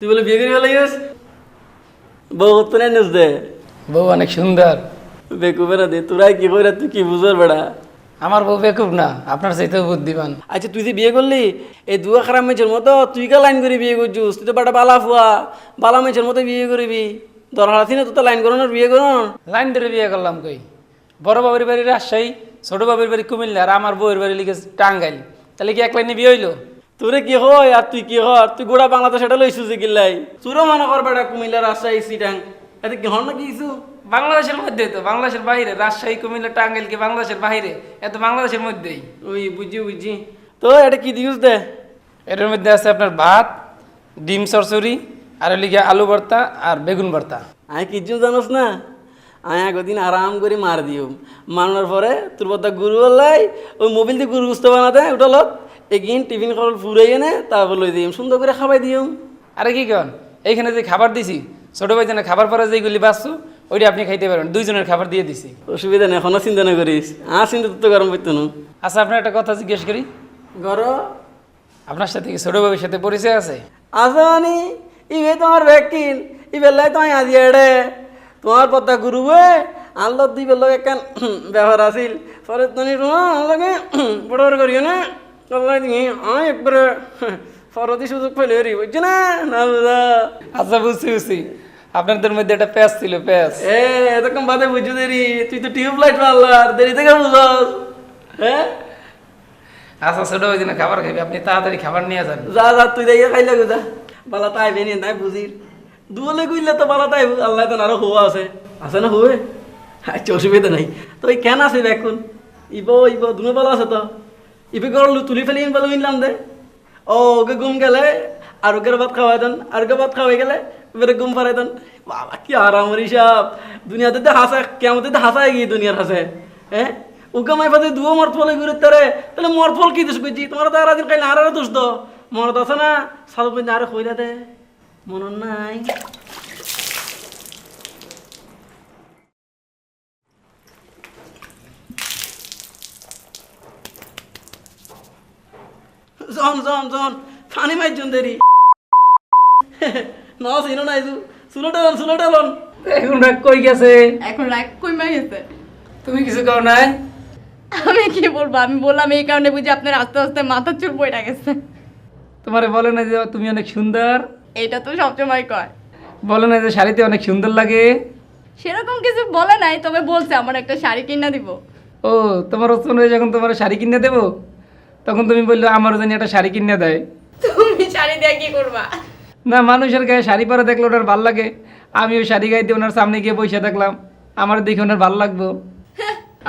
তুই বলে বিয়ে করে ফেলে গেছ বউ তো নেই নিস দে। বউ অনেক সুন্দর। বেকুবেরা দে তোরাই কি করে তুই কি বুঝর বেড়া? আমার বউ বেকুব না আপনার চাইতেও বুদ্ধিমান। আচ্ছা তুই যে বিয়ে করলি এই দুয়া খারাপ মেয়েছের মতো তুই কা লাইন করে বিয়ে করছিস? তুই তো বেটা বালা ফুয়া। বালা মেয়েছের মতো বিয়ে করবি। দরকার আছে না তুই তো লাইন করো না বিয়ে করো লাইন ধরে বিয়ে করলাম কই? বড় বাবির বাড়ি রাজশাহী ছোট বাবির বাড়ি কুমিল্লা আর আমার বউয়ের বাড়ি লিখে টাঙ্গাইল। তাহলে কি এক লাইনে বিয়ে হইল? তোরে কি হয় আর তুই কি হর তুই গোড়া বাংলাদেশ এটা লইছু যে কিল্লাই তোরও মনে কর বেটা কুমিল্লা রাজশাহী সিটাং। এতে কি হন না কিছু? বাংলাদেশের মধ্যে তো বাংলাদেশের বাইরে। রাজশাহী কুমিল্লা টাঙ্গাইল কি বাংলাদেশের বাইরে? এত বাংলাদেশের মধ্যেই। ওই বুঝি বুঝি তো এটা কি দিউস দে? এটার মধ্যে আছে আপনার ভাত ডিম চরচড়ি আর লিখে আলু ভর্তা আর বেগুন ভর্তা। আমি কিছু জানোস না? আমি একদিন আরাম করে মার দিও। মারানোর পরে তোর কথা গুরু বললাই ওই মোবিল দিয়ে গুরু বুঝতে বানাতে ওটা লত এগিন টিফিন খাবার ফুরাই এনে তারপর লই দিম সুন্দর করে খাবাই দিও আরে কি কন? এইখানে যে খাবার দিছি ছোট ভাই জানা খাবার পরে যেগুলি বাঁচছো ওইটা আপনি খাইতে পারেন দুইজনের খাবার দিয়ে দিছি। অসুবিধা নেই এখনও চিন্তা না করিস। আর চিন্তা তো গরম করতো না। আচ্ছা আপনার একটা কথা জিজ্ঞেস করি। গর। আপনার সাথে কি ছোট ভাইয়ের সাথে পরিচয় আছে? আছে মানে ইবে তোমার ভ্যাকিন ইবেলাই তোমায় আজি এড়ে। তোমার পদ্মা গুরু বে আল্লাহ দিবে লোক একখান ব্যবহার আছিল। পরে তুমি তোমার লগে বড় বড় করিও না। একবারে ফরদি সুযোগ পেলে রি বুঝছি না না বুঝা আচ্ছা বুঝছি বুঝছি আপনাদের মধ্যে একটা প্যাচ ছিল প্যাচ এ এরকম বাদে বুঝছ দেরি তুই তো টিউবলাইট মারলার দেরি থেকে বুঝস হ্যাঁ আচ্ছা ছোট ভাই জানা খাবার খাইবে আপনি তাড়াতাড়ি খাবার নিয়ে যান যা যা তুই দেখে খাইলে গুজা বালা তাই বেনি তাই বুঝির দুলে গুইলে তো বালা তাই আল্লাহ তো আরও হুয়া আছে আছে না হুয়ে আচ্ছা অসুবিধা নাই তো ওই কেন আছে দেখুন ইব ইব দুনো বালা আছে তো ইবে তুলি ফেলি ইন বলে উইনলাম দে। ও ওকে ঘুম গেলে, আর ওকে ভাত খাওয়াই দেন, আর ওকে ভাত খাওয়াই গেলে এবারে ঘুম পারাই দেন। বাবা, কি আরাম হিসাব দুনিয়াতে তো হাসা কেমন তো হাসায় গিয়ে দুনিয়ার হাসে। হ্যাঁ ওকে মাই পাতে দুও মর ফলে ঘুরে তারে, তাহলে মর ফল কি দোষ করছি তোমার তো আর দিন খাইলে আর দোষ দো। মরত আছে না? সাধু আরে কইরা দে। মন নাই। জন জন জন ফানি মাই জন দেরি না সিনো নাই জু সুলোটালন সুলোটালন এখন রাগ কই গেছে? এখন রাগ কইমা গেছে? তুমি কিছু কও নাই? আমি কি বলব? আমি বললাম এই কারণে বুঝি আপনার আস্তে আস্তে মাথার চুল পড়ে গেছে। তোমারে বলে না যে তুমি অনেক সুন্দর। এটা তো সবসময় কয়। বলে না যে শাড়িতে অনেক সুন্দর লাগে। সেরকম কিছু বলে নাই তবে বলছে আমার একটা শাড়ি কিনা দিব। ও তোমার ওসমান যখন তোমার শাড়ি কিনে দেবো? তখন তুমি বলল আমারও জানি একটা শাড়ি কিনে দেয়। তুমি শাড়ি দিয়ে কি করবা? না মানুষের গায়ে শাড়ি পরে দেখলে ওনার ভালো লাগে। আমি ওই শাড়ি গাইতে ওনার সামনে গিয়ে বসে থাকলাম। আমার দেখে ওনার ভালো লাগবো।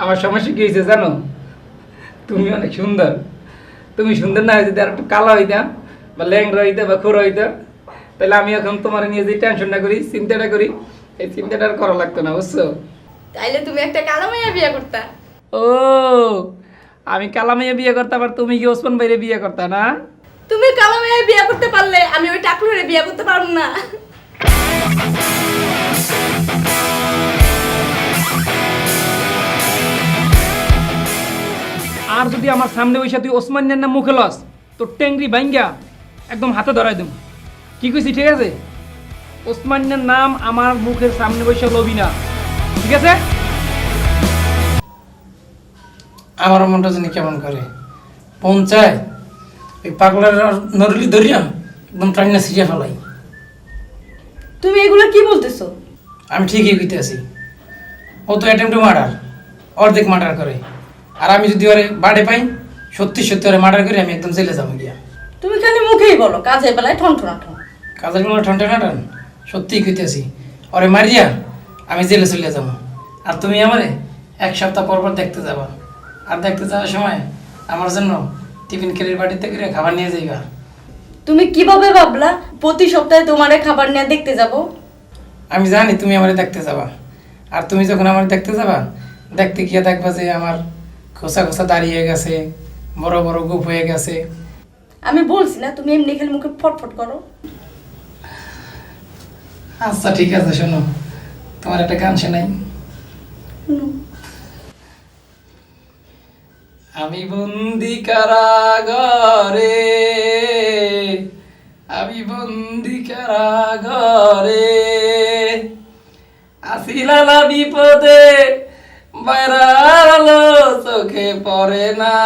আমার সমস্যা কি হয়েছে জানো? তুমি অনেক সুন্দর। তুমি সুন্দর না হয়েছে আর একটু কালো হইতা বা ল্যাংরা হইতা বা খোর হইতা তাহলে আমি এখন তোমার নিয়ে যে টেনশনটা করি চিন্তাটা করি এই চিন্তাটা আর করা লাগতো না বুঝছ? তাইলে তুমি একটা কালো মাইয়া বিয়ে করতা। ও! আমি কালামাইয়া বিয়ে করতাম আর তুমি কি ওসমান ভাইরে বিয়ে করতা না? তুমি কালো মাইয়া বিয়ে করতে পারলে আমি ওই টাকলুরে বিয়ে করতে পারব না। আর যদি আমার সামনে বসে তুই ওসমানের নাম মুখে লস তোর ট্যাংরি বাইঙ্গা একদম হাতে ধরাই দেব। কি কইছি ঠিক আছে? ওসমানের নাম আমার মুখের সামনে বসে লবি না। ঠিক আছে? আমার মনটা জানি কেমন করে। পঞ্চায় ওই পাগলার নরলি ধরিয়া একদম টাইনা সিরিয়া ফেলাই। তুমি এগুলো কি বলতেছো? আমি ঠিকই কইতে আছি ও তো অ্যাটেম্প টু মার্ডার অর্ধেক মার্ডার করে। আর আমি যদি ওরে বাড়ে পাই সত্যি সত্যি ওরে মার্ডার করে আমি একদম জেলে যাব গিয়া। তুমি খালি মুখেই বলো কাজে বেলায় ঠন ঠন ঠন। কাজের কোনো ঠান্ডা ঠান্ডা সত্যিই কইতেছি। ওরে মারিয়া আমি জেলে চলে যাব। আর তুমি আমারে এক সপ্তাহ পর পর দেখতে যাবা। আর দেখতে যাওয়ার সময় আমার জন্য টিফিন কেরির বাড়িতে করে খাবার নিয়ে যাইবা। তুমি কীভাবে ভাবলা প্রতি সপ্তাহে তোমারে খাবার নিয়ে দেখতে যাব? আমি জানি তুমি আমারে দেখতে যাবা। আর তুমি যখন আমার দেখতে যাবা দেখতে গিয়ে দেখবা যে আমার খোসা খোসা দাঁড়িয়ে গেছে বড় বড় গুপ হয়ে গেছে। আমি বলছি না তুমি এমনি খেলে মুখে ফটফট করো। আচ্ছা ঠিক আছে শোনো। তোমার একটা গান শোনাই। আমি বন্দি কারাগরে আমি বন্দি কারাগরে। আসিলালা বিপদে বাইরালো চোখে পড়ে না।